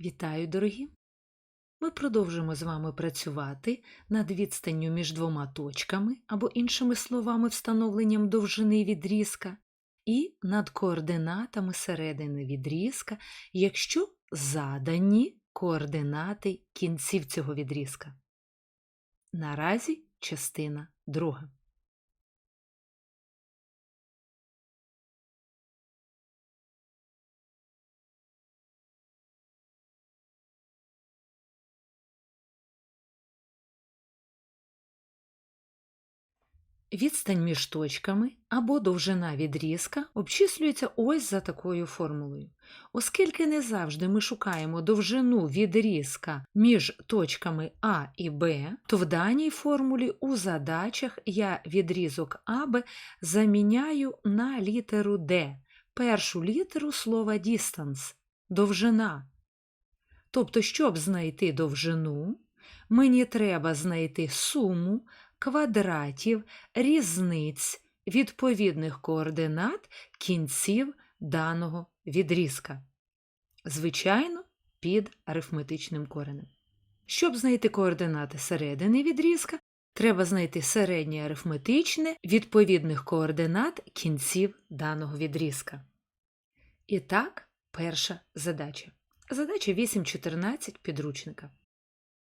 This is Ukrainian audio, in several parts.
Вітаю, дорогі! Ми продовжимо з вами працювати над відстанню між двома точками або іншими словами встановленням довжини відрізка і над координатами середини відрізка, якщо задані координати кінців цього відрізка. Наразі частина друга. Відстань між точками або довжина відрізка обчислюється ось за такою формулою. Оскільки не завжди ми шукаємо довжину відрізка між точками А і Б, то в даній формулі у задачах я відрізок АБ заміняю на літеру Д, першу літеру слова distance – довжина. Тобто, щоб знайти довжину, мені треба знайти суму квадратів різниць відповідних координат кінців даного відрізка. Звичайно, під арифметичним коренем. Щоб знайти координати середини відрізка, треба знайти середнє арифметичне відповідних координат кінців даного відрізка. І так, перша задача. Задача 8.14 підручника.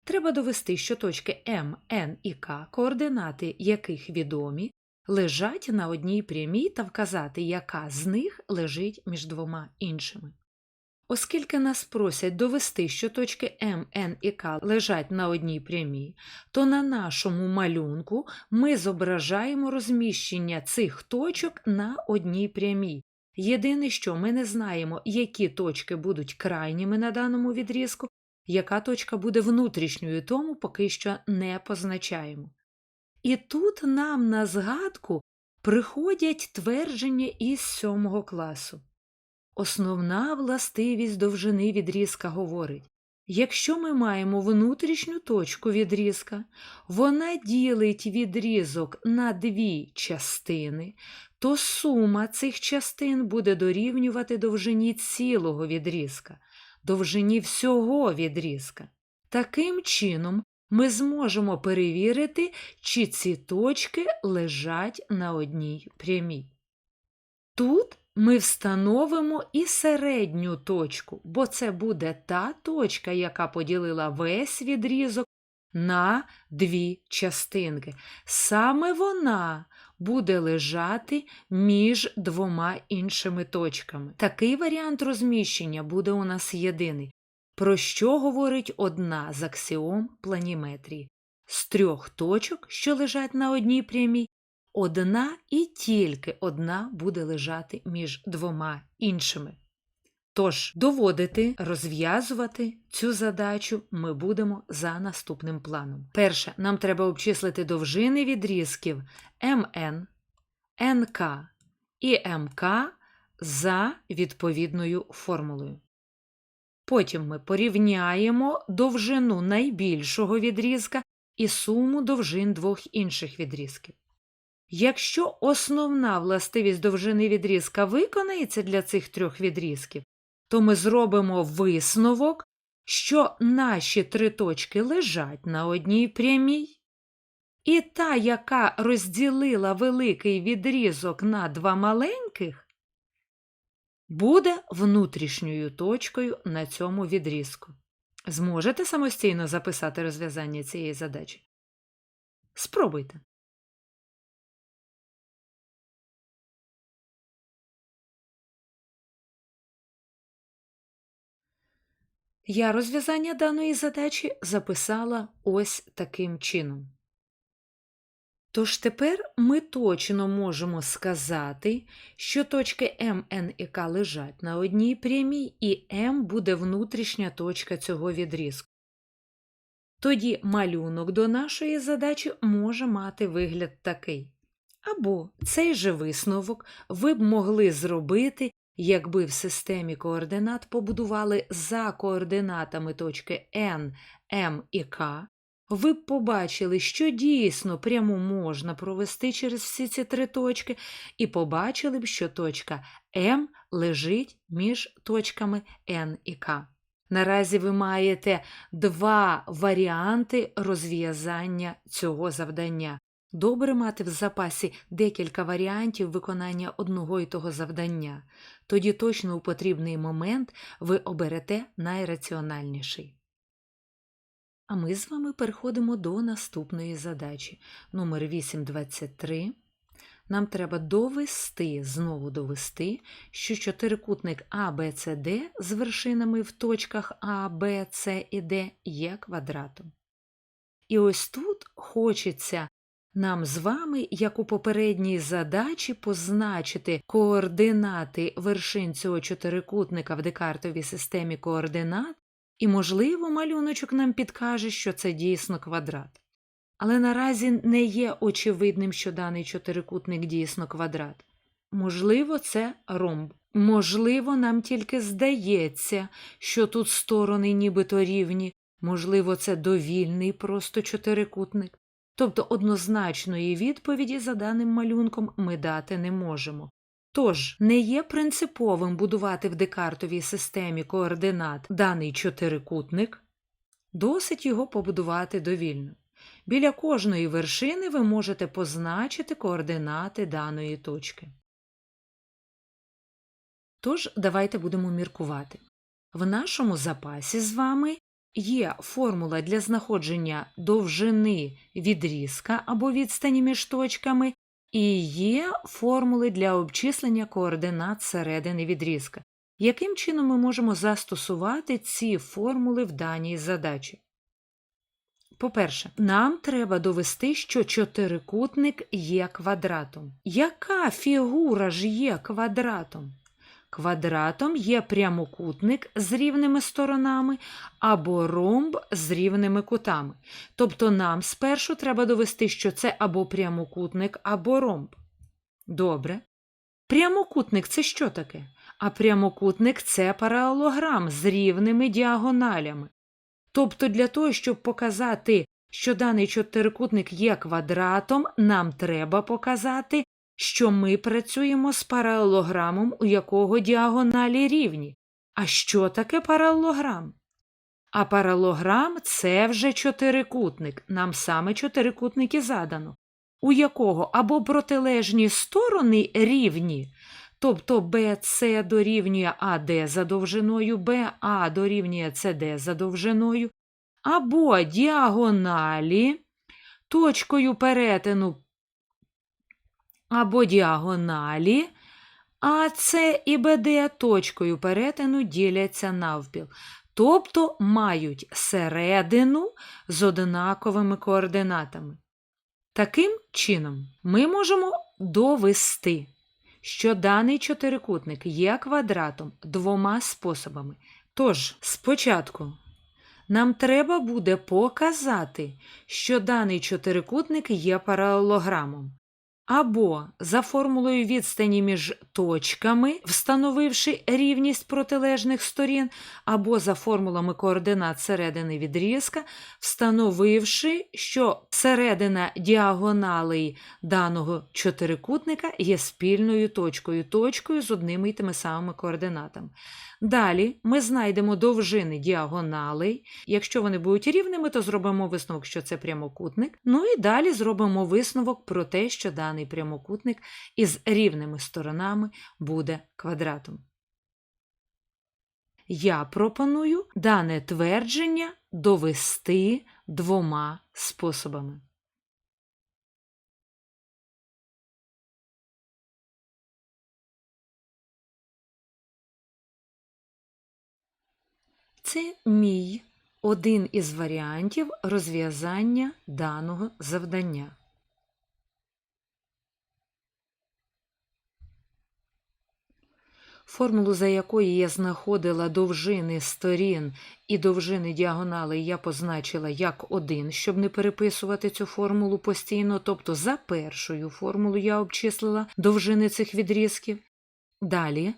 Треба довести, що точки М, Н і К, координати яких відомі, лежать на одній прямій та вказати, яка з них лежить між двома іншими. Оскільки нас просять довести, що точки М, Н і К лежать на одній прямій, то на нашому малюнку ми зображаємо розміщення цих точок на одній прямій. Єдине, що ми не знаємо, які точки будуть крайніми на даному відрізку, яка точка буде внутрішньою, тому поки що не позначаємо. І тут нам на згадку приходять твердження із сьомого класу. Основна властивість довжини відрізка говорить, якщо ми маємо внутрішню точку відрізка, вона ділить відрізок на дві частини, то сума цих частин буде дорівнювати довжині цілого відрізка довжині всього відрізка. Таким чином, ми зможемо перевірити, чи ці точки лежать на одній прямій. Тут ми встановимо і середню точку, бо це буде та точка, яка поділила весь відрізок на дві частинки. Саме вона буде лежати між двома іншими точками. Такий варіант розміщення буде у нас єдиний, про що говорить одна з аксіом планіметрії. З трьох точок, що лежать на одній прямій, одна і тільки одна буде лежати між двома іншими. Тож, доводити, розв'язувати цю задачу ми будемо за наступним планом. Перше, нам треба обчислити довжини відрізків МН, НК і МК за відповідною формулою. Потім ми порівняємо довжину найбільшого відрізка і суму довжин двох інших відрізків. Якщо основна властивість довжини відрізка виконається для цих трьох відрізків, то ми зробимо висновок, що наші три точки лежать на одній прямій, і та, яка розділила великий відрізок на два маленьких, буде внутрішньою точкою на цьому відрізку. Зможете самостійно записати розв'язання цієї задачі? Спробуйте. Я розв'язання даної задачі записала ось таким чином. Тож тепер ми точно можемо сказати, що точки М, Н і К лежать на одній прямій, і М буде внутрішня точка цього відрізку. Тоді малюнок до нашої задачі може мати вигляд такий. Або цей же висновок ви б могли зробити Якби в системі координат побудували за координатами точки N, M і K, ви б побачили, що дійсно пряму можна провести через всі ці три точки, і побачили б, що точка М лежить між точками N і К. Наразі ви маєте два варіанти розв'язання цього завдання. Добре мати в запасі декілька варіантів виконання одного і того завдання. Тоді точно у потрібний момент ви оберете найраціональніший. А ми з вами переходимо до наступної задачі. Номер 823. Нам треба довести, знову довести, що чотирикутник ABCD з вершинами в точках А, Б, С і Д є квадратом. І ось тут хочеться нам з вами, як у попередній задачі, позначити координати вершин цього чотирикутника в декартовій системі координат, і, можливо, малюночок нам підкаже, що це дійсно квадрат. Але наразі не є очевидним, що даний чотирикутник дійсно квадрат. Можливо, це ромб. Можливо, нам тільки здається, що тут сторони нібито рівні, можливо, це довільний просто чотирикутник. Тобто однозначної відповіді за даним малюнком ми дати не можемо. Тож не є принциповим будувати в декартовій системі координат даний чотирикутник, досить його побудувати довільно. Біля кожної вершини ви можете позначити координати даної точки. Тож, давайте будемо міркувати. В нашому запасі з вами є формула для знаходження довжини відрізка або відстані між точками, і є формули для обчислення координат середини відрізка. Яким чином ми можемо застосувати ці формули в даній задачі? По-перше, нам треба довести, що чотирикутник є квадратом. Яка фігура ж є квадратом? Квадратом є прямокутник з рівними сторонами або ромб з рівними кутами. Тобто нам спершу треба довести, що це або прямокутник, або ромб. Добре. Прямокутник це що таке? А прямокутник це паралелограм з рівними діагоналями. Тобто для того, щоб показати, що даний чотирикутник є квадратом, нам треба показати, що ми працюємо з паралелограмом, у якого діагоналі рівні. А що таке паралелограм? А паралелограм – це вже чотирикутник, нам саме чотирикутники задано, у якого або протилежні сторони рівні, тобто BC дорівнює AD за довжиною, BA дорівнює CD за довжиною, або діагоналі точкою перетину або діагоналі, а С і БД точкою перетину діляться навпіл, тобто мають середину з однаковими координатами. Таким чином, ми можемо довести, що даний чотирикутник є квадратом двома способами. Тож, спочатку нам треба буде показати, що даний чотирикутник є паралелограмом. Або за формулою відстані між точками, встановивши рівність протилежних сторін, або за формулами координат середини відрізка, встановивши, що середина діагоналей даного чотирикутника є спільною точкою, точкою з одними й тими самими координатами. Далі ми знайдемо довжини діагоналей. Якщо вони будуть рівними, то зробимо висновок, що це прямокутник. Ну і далі зробимо висновок про те, що даний прямокутник із рівними сторонами буде квадратом. Я пропоную дане твердження довести двома способами. Це мій один із варіантів розв'язання даного завдання. Формулу, за якою я знаходила довжини сторін і довжини діагонали, я позначила як один, щоб не переписувати цю формулу постійно. Тобто за першою формулу я обчислила довжини цих відрізків. Далі е,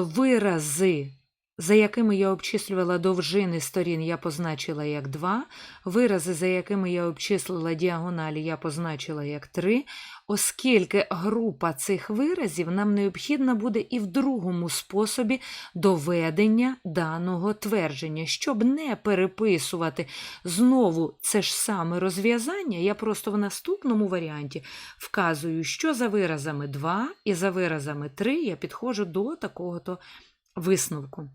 вирази за якими я обчислювала довжини сторін, я позначила як 2, вирази, за якими я обчислила діагоналі, я позначила як 3, оскільки група цих виразів нам необхідна буде і в другому способі доведення даного твердження. Щоб не переписувати знову це ж саме розв'язання, я просто в наступному варіанті вказую, що за виразами 2 і за виразами 3 я підходжу до такого-то висновку.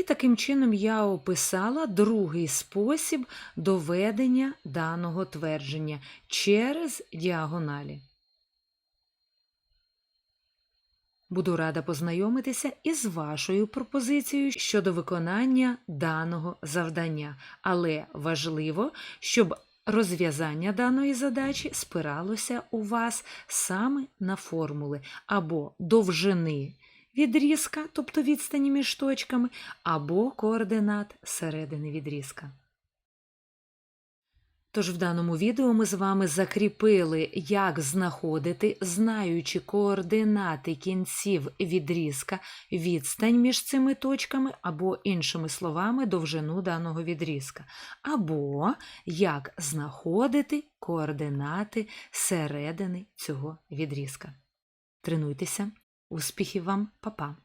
І таким чином я описала другий спосіб доведення даного твердження через діагоналі. Буду рада познайомитися із вашою пропозицією щодо виконання даного завдання, але важливо, щоб розв'язання даної задачі спиралося у вас саме на формули або довжини відрізка, тобто відстані між точками, або координат середини відрізка. Тож в даному відео ми з вами закріпили, як знаходити, знаючи координати кінців відрізка, відстань між цими точками, або, іншими словами, довжину даного відрізка, або як знаходити координати середини цього відрізка. Тренуйтеся! Успіхів вам, Па-па!